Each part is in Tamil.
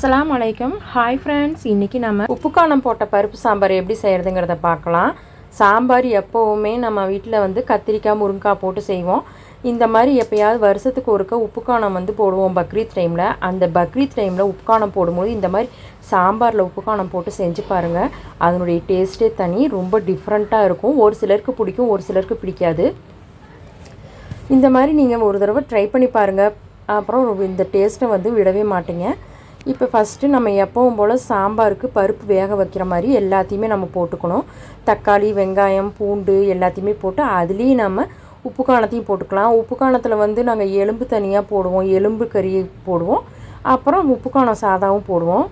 அஸ்லாம் வலைக்கம் ஹாய் ஃப்ரெண்ட்ஸ் இன்றைக்கி நம்ம உப்புக்கானம் போட்ட பருப்பு சாம்பார் எப்படி செய்கிறதுங்கிறத பார்க்கலாம். சாம்பார் எப்போவுமே நம்ம வீட்டில் வந்து கத்திரிக்காய் முருங்கைக்காய் போட்டு செய்வோம். இந்த மாதிரி எப்போயாவது வருஷத்துக்கு ஒருக்க உப்புக்கானம் வந்து போடுவோம் பக்ரீத் டைமில் அந்த பக்ரீத் டைமில் உப்புக்கானம் போடும்போது இந்த மாதிரி சாம்பாரில் உப்புக்கானம் போட்டு செஞ்சு பாருங்கள் அதனுடைய டேஸ்ட்டே தனி ரொம்ப டிஃப்ரெண்ட்டாக இருக்கும். ஒரு சிலருக்கு பிடிக்கும் ஒரு சிலருக்கு பிடிக்காது. இந்த மாதிரி நீங்கள் ஒரு தடவை ட்ரை பண்ணி பாருங்கள் அப்புறம் இந்த டேஸ்ட்டை வந்து விடவே மாட்டீங்க. இப்போ ஃபஸ்ட்டு நம்ம எப்பவும் போல் சாம்பாருக்கு பருப்பு வேக வைக்கிற மாதிரி எல்லாத்தையுமே நம்ம போட்டுக்கணும். தக்காளி வெங்காயம் பூண்டு எல்லாத்தையுமே போட்டு அதுலேயும் நம்ம உப்பு காணத்தையும் போட்டுக்கலாம். உப்பு காணத்தில் வந்து நாங்கள் எலும்பு தனியாக போடுவோம். எலும்பு கறி போடுவோம். அப்புறம் உப்பு காணம் சாதாவும் போடுவோம்.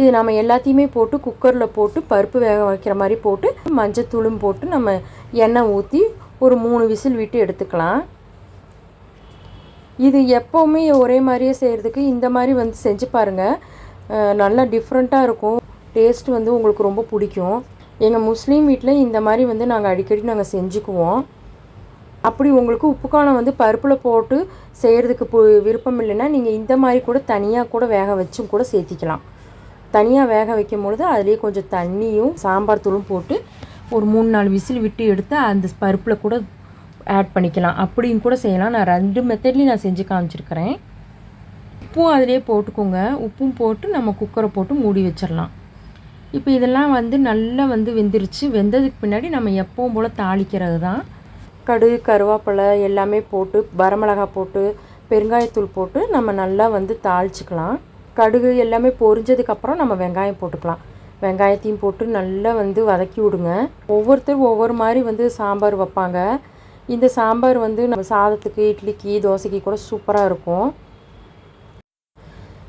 இது நம்ம எல்லாத்தையுமே போட்டு குக்கரில் போட்டு பருப்பு வேக வைக்கிற மாதிரி போட்டு மஞ்சத்தூளும் போட்டு நம்ம எண்ணெய் ஊற்றி ஒரு மூணு விசில் விட்டு எடுத்துக்கலாம். இது எப்போவுமே ஒரே மாதிரியே செய்கிறதுக்கு இந்த மாதிரி வந்து செஞ்சு பாருங்கள் நல்லா டிஃப்ரெண்ட்டாக இருக்கும். டேஸ்ட் வந்து உங்களுக்கு ரொம்ப பிடிக்கும். எங்கள் முஸ்லீம் வீட்டில் இந்த மாதிரி வந்து நாங்கள் அடிக்கடி நாங்கள் செஞ்சுக்குவோம். அப்படி உங்களுக்கு உப்புக்கானம் வந்து பருப்பில் போட்டு செய்கிறதுக்கு பு விருப்பம் இல்லைன்னா நீங்கள் இந்த மாதிரி கூட தனியாக கூட வேக வச்சும் கூட சேர்த்திக்கலாம். தனியாக வேக வைக்கும் பொழுது அதுலேயே கொஞ்சம் தண்ணியும் சாம்பார் தூளும் போட்டு ஒரு மூணு நாலு விசில் விட்டு எடுத்து அந்த பருப்பில் கூட ஆட் பண்ணிக்கலாம். அப்படின்னு கூட செய்யலாம். நான் ரெண்டு மெத்தட்லேயும் நான் செஞ்சு காமிச்சிருக்கிறேன். உப்பும் அதிலே போட்டுக்கோங்க. உப்பும் போட்டு நம்ம குக்கரை போட்டு மூடி வச்சிடலாம் இப்போ இதெல்லாம் வந்து நல்லா வந்து வெந்துருச்சு. வெந்ததுக்கு பின்னாடி நம்ம எப்பவும் போல் தாளிக்கிறது தான். கடுகு கருவேப்பிலை எல்லாமே போட்டு வரமிளகா போட்டு பெருங்காயத்தூள் போட்டு நம்ம நல்லா வந்து தாளிச்சிக்கலாம். கடுகு எல்லாமே பொரிஞ்சதுக்கப்புறம் நம்ம வெங்காயம் போட்டுக்கலாம். வெங்காயத்தையும் போட்டு நல்லா வந்து வதக்கி விடுங்க. ஒவ்வொருத்தரும் ஒவ்வொரு மாதிரி வந்து சாம்பார் வைப்பாங்க. இந்த சாம்பார் வந்து நம்ம சாதத்துக்கு இட்லிக்கு தோசைக்கு கூட சூப்பராக இருக்கும்.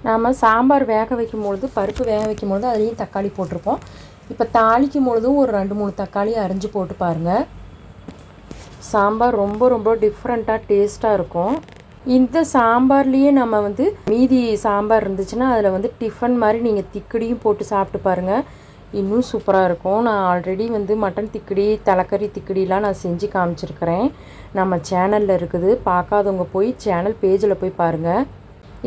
நாம் சாம்பார் வேக வைக்கும் பொழுது பருப்பு வேக வைக்கும் பொழுது அதுலேயும் தக்காளி போட்டிருப்போம். இப்போ தாளிக்கும் பொழுதும் ஒரு ரெண்டு மூணு தக்காளி அரிஞ்சு போட்டு பாருங்கள் சாம்பார் ரொம்ப ரொம்ப டிஃப்ரெண்ட்டாக டேஸ்ட்டாக இருக்கும். இந்த சாம்பார்லேயே நம்ம வந்து மீதி சாம்பார் இருந்துச்சுன்னா அதில் வந்து டிஃபன் மாதிரி நீங்கள் திக்கடியும் போட்டு சாப்பிட்டு பாருங்கள் இன்னும் சூப்பராக இருக்கும். நான் ஆல்ரெடி வந்து மட்டன் திக்கடி தலைக்கறி திக்கடிலாம் நான் செஞ்சு காமிச்சிருக்கிறேன். நம்ம சேனலில் இருக்குது. பார்க்காதவங்க போய் சேனல் பேஜில் போய் பாருங்கள்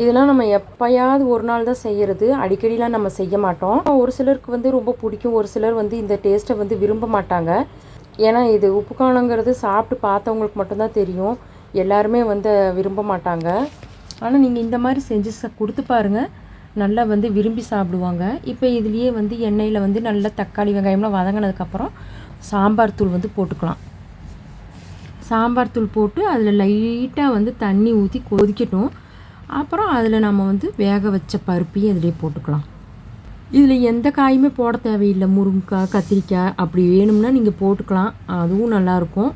இதெல்லாம் நம்ம எப்போயாவது ஒரு நாள் தான் செய்கிறது அடிக்கடிலாம் நம்ம செய்ய மாட்டோம். ஒரு சிலருக்கு வந்து ரொம்ப பிடிக்கும். ஒரு சிலர் வந்து இந்த டேஸ்ட்டை வந்து விரும்ப மாட்டாங்க. ஏன்னா இது உப்பு காணங்கிறது சாப்பிட்டு பார்த்தவங்களுக்கு மட்டும்தான் தெரியும். எல்லாருமே வந்து விரும்ப மாட்டாங்க. ஆனால் நீங்கள் இந்த மாதிரி செஞ்சு கொடுத்து பாருங்கள் நல்லா வந்து விரும்பி சாப்பிடுவாங்க. இப்போ இதுலேயே வந்து எண்ணெயில் வந்து நல்லா தக்காளி வெங்காயம்லாம் வதங்கினதுக்கப்புறம் சாம்பார் தூள் வந்து போட்டுக்கலாம். சாம்பார் தூள் போட்டு அதில் லைட்டாக வந்து தண்ணி ஊற்றி கொதிக்கட்டும். அப்புறம் அதில் நம்ம வந்து வேக வச்ச பருப்பையும் அதிலே போட்டுக்கலாம். இதில் எந்த காயுமே போட தேவையில்லை. முருங்கைக்காய் கத்திரிக்காய் அப்படி வேணும்னா நீங்கள் போட்டுக்கலாம். அதுவும் நல்லாயிருக்கும்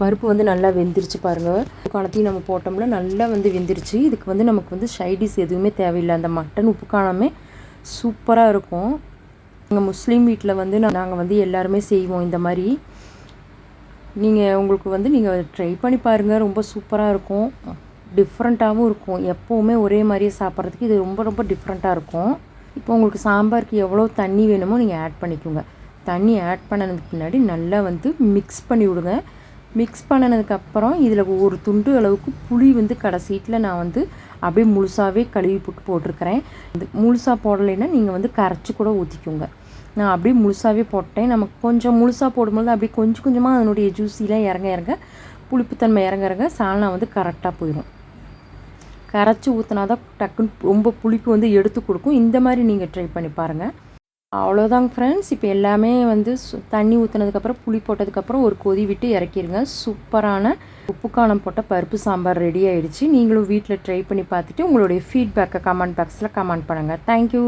பருப்பு வந்து நல்லா வெந்துருச்சு பாருங்கள் காலத்தையும் நம்ம போட்டோம்னா நல்லா வந்து வெந்துருச்சு. இதுக்கு வந்து நமக்கு வந்து சைடிஸ் எதுவுமே தேவையில்லை. அந்த மட்டன் உப்பு காணாமே சூப்பராக இருக்கும். எங்கள் முஸ்லீம் வீட்டில் வந்து நாங்கள் வந்து எல்லாருமே செய்வோம் இந்த மாதிரி. நீங்கள் உங்களுக்கு வந்து நீங்கள் ட்ரை பண்ணி பாருங்கள் ரொம்ப சூப்பராக இருக்கும். டிஃப்ரெண்ட்டாகவும் இருக்கும். எப்போவுமே ஒரே மாதிரியே சாப்பிட்றதுக்கு இது ரொம்ப ரொம்ப டிஃப்ரெண்ட்டாக இருக்கும். இப்போ உங்களுக்கு சாம்பாருக்கு எவ்வளோ தண்ணி வேணுமோ நீங்கள் ஆட் பண்ணிக்கோங்க. தண்ணி ஆட் பண்ணதுக்கு பின்னாடி நல்லா வந்து மிக்ஸ் பண்ணி விடுங்க. மிக்ஸ் பண்ணினதுக்கப்புறம் இதில் ஒரு துண்டு அளவுக்கு புளி வந்து கடைசீட்டில் நான் வந்து அப்படியே முழுசாகவே கழுவி போட்டு போட்டிருக்கிறேன். இது முழுசாக போடலைன்னா நீங்கள் வந்து கரைச்சி கூட ஊற்றிக்கோங்க நான் அப்படியே முழுசாகவே போட்டேன். நமக்கு கொஞ்சம் முழுசாக போடும்போது அப்படியே கொஞ்சம் கொஞ்சமாக அதனுடைய ஜூஸிலாம் இறங்க இறங்க புளிப்புத்தன்மை இறங்க இறங்க சால்னா வந்து கரெக்டாக போயிடும் கரைச்சி ஊற்றினா தான் டக்குன்னு ரொம்ப புளிப்பு வந்து எடுத்து கொடுக்கும். இந்த மாதிரி நீங்கள் ட்ரை பண்ணி பாருங்கள் அவ்வளோதாங்க ஃப்ரெண்ட்ஸ் இப்போ எல்லாமே வந்து தண்ணி ஊற்றினதுக்கப்புறம் புளி போட்டதுக்கப்புறம் ஒரு கொதி விட்டு இறக்கிடுங்க சூப்பரான உப்பு காலம் போட்ட பருப்பு சாம்பார் ரெடி ஆகிடுச்சு நீங்களும் வீட்டில் ட்ரை பண்ணி பார்த்துட்டு உங்களுடைய ஃபீட்பேக்கை கமெண்ட் பாக்ஸில் கமெண்ட் பண்ணுங்கள் தேங்க்யூ